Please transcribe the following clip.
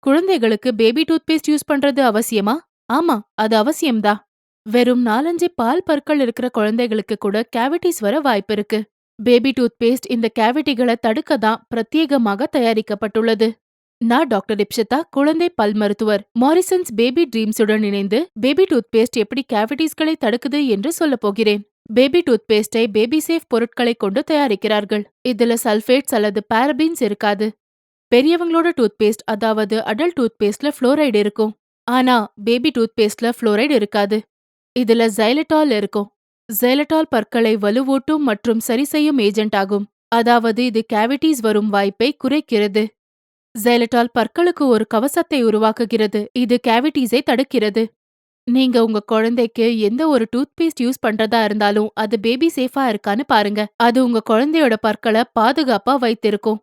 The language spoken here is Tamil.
குழந்தைகளுக்கு பேபி டூத்பேஸ்ட் யூஸ் பண்றது அவசியமா? ஆமா, அது அவசியம்தான். வெறும் நாலஞ்சு பால் பற்கள் இருக்கிற குழந்தைகளுக்கு கூட கேவிட்டிஸ் வர வாய்ப்பு இருக்கு. பேபி டூத்பேஸ்ட் இந்த கேவிட்டிகள தடுக்க தான் பிரத்யேகமாக தயாரிக்கப்பட்டுள்ளது. நான் டாக்டர் இப்ஷிதா, குழந்தை பல் மருத்துவர். மாரிசன்ஸ் பேபி ட்ரீம்ஸுடன் இணைந்து பேபி டூத்பேஸ்ட் எப்படி கேவிட்டிஸ்களை தடுக்குது என்று சொல்லப் போகிறேன். பேபி டூத்பேஸ்டை பேபி சேஃப் பொருட்களைக் கொண்டு தயாரிக்கிறார்கள். இதுல சல்ஃபேட்ஸ் அல்லது பாரபீன்ஸ் இருக்காது. பெரியவங்களோட டூத்பேஸ்ட் அதாவது அடல்ட் டூத்பேஸ்ட்ல ஃப்ளோரைடு இருக்கும். ஆனா பேபி டூத்பேஸ்ட்ல ஃப்ளோரைடு இருக்காது. இதுல ஜைலட்டால் இருக்கும். ஜைலட்டால் பற்களை வலுவூட்டும் மற்றும் சரிசெய்யும் ஏஜென்ட் ஆகும். அதாவது இது கேவிட்டிஸ் வரும் வாய்ப்பை குறைக்கிறது. xylitol பற்களுக்கு ஒரு கவசத்தை உருவாக்குகிறது. இது கேவிட்டிஸை தடுக்கிறது. நீங்க உங்க குழந்தைக்கு எந்த ஒரு டூத்பேஸ்ட் யூஸ் பண்றதா இருந்தாலும் அது பேபி சேஃபா இருக்கான்னு பாருங்க. அது உங்க குழந்தையோட பற்கள பாதுகாப்பா வைத்திருக்கும்.